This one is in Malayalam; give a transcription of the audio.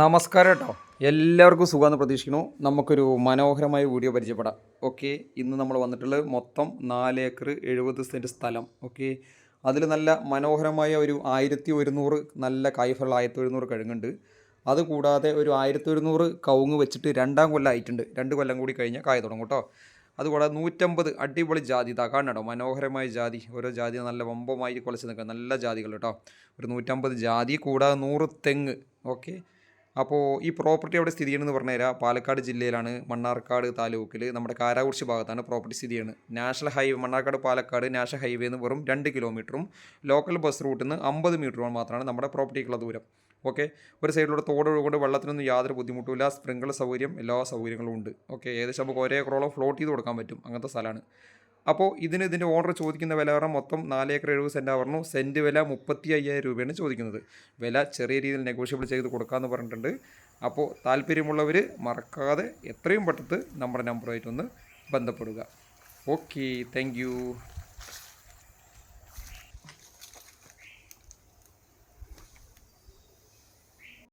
നമസ്കാരം കേട്ടോ എല്ലാവർക്കും സുഖമെന്ന് പ്രതീക്ഷിക്കുന്നു. നമുക്കൊരു മനോഹരമായ വീഡിയോ പരിചയപ്പെടാം. ഓക്കെ ഇന്ന് നമ്മൾ വന്നിട്ടുള്ളത് മൊത്തം നാല് ഏക്കർ എഴുപത് സെന്റ് സ്ഥലം. ഓക്കെ അതിൽ നല്ല മനോഹരമായ ഒരു ആയിരത്തി ഒരുന്നൂറ് നല്ല കായ്ഫുള്ള ആയിരത്തി ഒരുന്നൂറ് കഴുങ്ങുണ്ട്. അതുകൂടാതെ ഒരു ആയിരത്തി ഒരുന്നൂറ് കവുങ്ങ് വെച്ചിട്ട് രണ്ടാം കൊല്ലം ആയിട്ടുണ്ട്. രണ്ട് കൊല്ലം കൂടി കഴിഞ്ഞാൽ കായ തുടങ്ങും കേട്ടോ. അതുകൂടാതെ നൂറ്റമ്പത് അടിപൊളി ജാതി ഇതാ കാണണോ മനോഹരമായ ജാതി. ഓരോ ജാതി നല്ല വമ്പമായി കുലച്ച് നിൽക്കുക നല്ല ജാതികൾ കേട്ടോ. ഒരു നൂറ്റമ്പത് ജാതി കൂടാതെ നൂറ് തെങ്ങ്. ഓക്കെ അപ്പോൾ ഈ പ്രോപ്പർട്ടി അവിടെ സ്ഥിതി ചെയ്യണമെന്ന് പറഞ്ഞുതരാം പാലക്കാട് ജില്ലയിലാണ് മണ്ണാർക്കാട് താലൂക്കിൽ നമ്മുടെ കാരാകുറിശി ഭാഗത്താണ് പ്രോപ്പർട്ടി സ്ഥിതി ചെയ്യുന്നത്. National highway Mannarkkad Palakkad national highway എന്ന് വെറും രണ്ട് കിലോമീറ്ററും ലോക്കൽ ബസ് റൂട്ടിൽ നിന്ന് അമ്പത് മീറ്ററും മാത്രമാണ് നമ്മുടെ പ്രോപ്പർട്ടിക്കുള്ള ദൂരം. ഓക്കെ ഒരു സൈഡിലൂടെ തോട് ഒഴുകൊണ്ട് വെള്ളത്തിനൊന്നും യാതൊരു ബുദ്ധിമുട്ടുമില്ല. സ്പ്രിങ്കിൾ സൗകര്യം എല്ലാ സൗകര്യങ്ങളും ഉണ്ട്. ഓക്കെ ഏകദേശം നമുക്ക് ഒരേ ഏക്കറോളം ഫ്ലോട്ട് ചെയ്ത് കൊടുക്കാൻ പറ്റും അങ്ങനത്തെ സ്ഥലമാണ്. അപ്പോൾ ഇതിന് ഇതിന്റെ ഓർഡർ ചോദിക്കുന്ന വില പറഞ്ഞാൽ മൊത്തം നാല് ഏക്കർ എഴുപത് സെന്റ് പറഞ്ഞു. സെന്റ് വില മുപ്പത്തി അയ്യായിരം രൂപയാണ് ചോദിക്കുന്നത്. വില ചെറിയ രീതിയിൽ നെഗോഷ്യബിൾ ചെയ്ത് കൊടുക്കാമെന്ന് പറഞ്ഞിട്ടുണ്ട്. അപ്പോൾ താല്പര്യമുള്ളവർ മറക്കാതെ എത്രയും പെട്ടെന്ന് നമ്മുടെ നമ്പറുമായിട്ടൊന്ന് ബന്ധപ്പെടുക. Okay thank